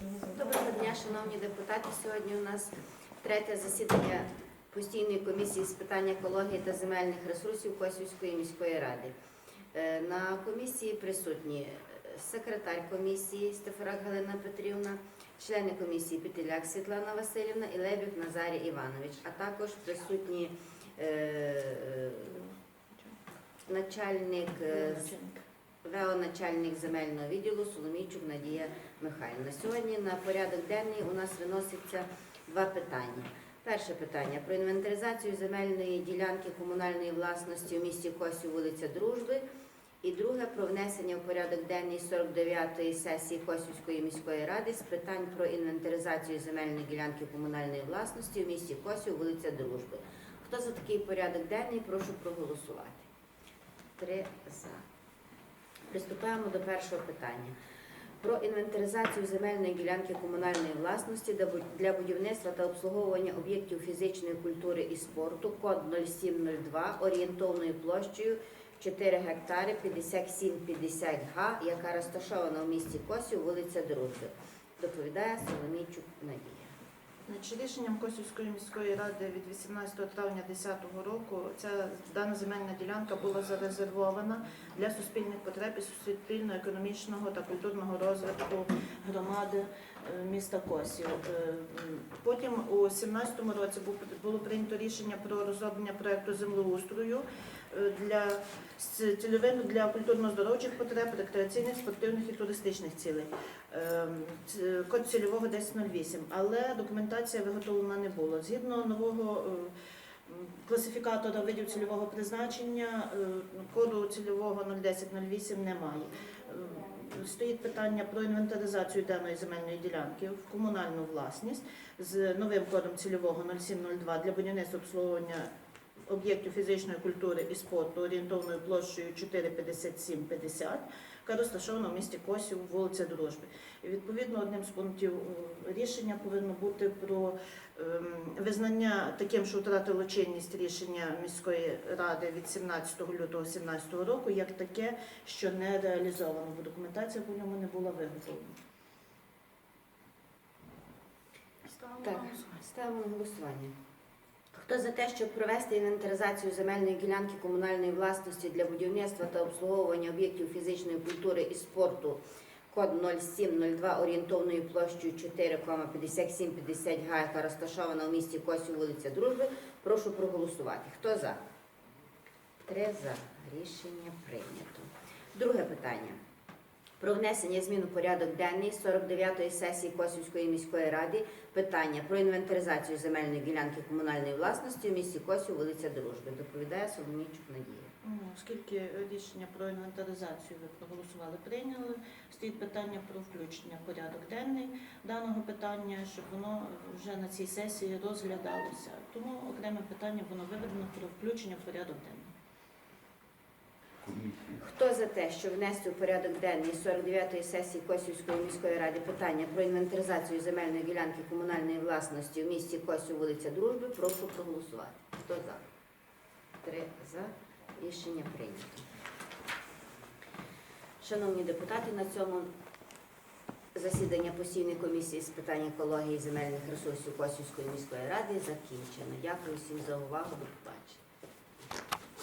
Доброго дня, шановні депутати. Сьогодні у нас третє засідання постійної комісії з питань екології та земельних ресурсів Косівської міської ради. Е, На комісії присутні секретар комісії Стефорак Галина Петрівна, члени комісії Петеляк Світлана Васильівна і Лебік Назарій Іванович, а також присутні е, е, начальник е, ВЕО начальник земельного відділу Соломійчук Надія Михайлівна. Сьогодні на порядок денний у нас виноситься два питання. Перше питання про інвентаризацію земельної ділянки комунальної власності у місті Косів, вулиця Дружби. І друге про внесення в порядок денний 49-ї сесії Косівської міської ради з питань про інвентаризацію земельної ділянки комунальної власності у місті Косів, вулиця Дружби. Хто за такий порядок денний, прошу проголосувати. Три за. Приступаємо до першого питання. Про інвентаризацію земельної ділянки комунальної власності для будівництва та обслуговування об'єктів фізичної культури і спорту, код 0702, орієнтовною площею 4 гектари 5750 га, яка розташована в місті Косів, вулиця Дружби. Доповідає Соломійчук Надія. Рішенням Косівської міської ради від 18 травня 2010 року ця дана земельна ділянка була зарезервована для суспільних потреб і суспільно-економічного та культурного розвитку громади е, міста Косів. Е, Потім у 2017 році було прийнято рішення про розроблення проекту землеустрою для з цільовими для культурно-здоровчих потреб, рекреаційних, спортивних і туристичних цілей. Ем, Код цільового 1008, але документація виготовлена не була. Згідно нового е, класифікатора видів цільового призначення, е, коду цільового 01008 немає. Е, Стоїть питання про інвентаризацію даної земельної ділянки в комунальну власність з новим кодом цільового 0702 для будівництва обслуговування об'єктів фізичної культури і спорту орієнтовною площею 45750 яка розташована в місті Косів, вулиця Дружби. І відповідно одним з пунктів е, рішення повинно бути про ем, визнання таким, що втратило чинність рішення міської ради від 17 лютого 2017 року, як таке, що не реалізовано, бо документація по ньому не була виготовлена. Ставимо на голосування. Хто за те, щоб провести інвентаризацію земельної ділянки комунальної власності для будівництва та обслуговування об'єктів фізичної культури і спорту код 0702 орієнтовною площею 4,5750 га, яка розташована у місті Косів, вулиця Дружби, прошу проголосувати. Хто за? Три за. Рішення прийнято. Друге питання. Про внесення змін у порядок денний 49-ї сесії Косівської міської ради питання про інвентаризацію земельної ділянки комунальної власності у місті Косів, вулиця Дружби. Доповідає Соломійчук Надія. Ну, Оскільки рішення про інвентаризацію ви проголосували, прийняли, стоїть питання про включення в порядок денний даного питання, щоб воно вже на цій сесії розглядалося. Тому окреме питання воно виведено про включення в порядок денний. Хто за те, що внести у порядок денний 49-ї сесії Косівської міської ради питання про інвентаризацію земельної ділянки комунальної власності у місті Косів, вулиця Дружби, прошу проголосувати. Хто за? Три за. Рішення прийнято. Шановні депутати, на цьому засідання постійної комісії з питань екології і земельних ресурсів Косівської міської ради закінчено. Дякую всім за увагу. До побачення.